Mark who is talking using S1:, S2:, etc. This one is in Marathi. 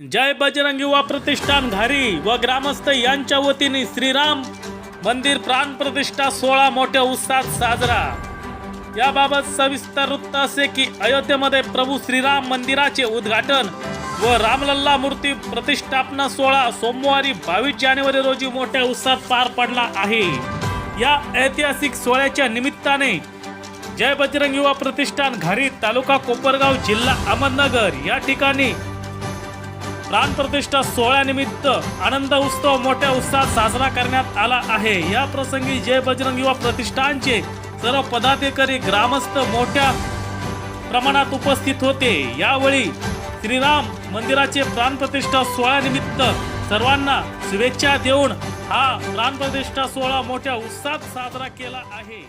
S1: जय बजरंग युवा प्रतिष्ठान घारी व ग्रामस्थ यांच्या वतीने श्रीराम मंदिर प्राण प्रतिष्ठा सोहळा मोठ्या उत्साहात साजरा. याबाबत सविस्तर वृत्त असे की अयोध्येमध्ये प्रभू श्रीराम मंदिराचे उद्घाटन व रामलल्ला मूर्ती प्रतिष्ठापना सोहळा सोमवारी बावीस जानेवारी रोजी मोठ्या उत्साहात पार पडला आहे. या ऐतिहासिक सोहळ्याच्या निमित्ताने जय बजरंग युवा प्रतिष्ठान घारी तालुका कोपरगाव जिल्हा अहमदनगर या ठिकाणी प्राणप्रतिष्ठा सोहळ्यानिमित्त आनंद उत्सव मोठ्या उत्साहात साजरा करण्यात आला आहे. या प्रसंगी जय बजरंग युवा प्रतिष्ठानचे सर्व पदाधिकारी ग्रामस्थ मोठ्या प्रमाणात उपस्थित होते. यावेळी श्रीराम मंदिराचे प्राण प्रतिष्ठा सोहळ्यानिमित्त सर्वांना शुभेच्छा देऊन हा प्राणप्रतिष्ठा सोहळा मोठ्या उत्साहात साजरा केला आहे.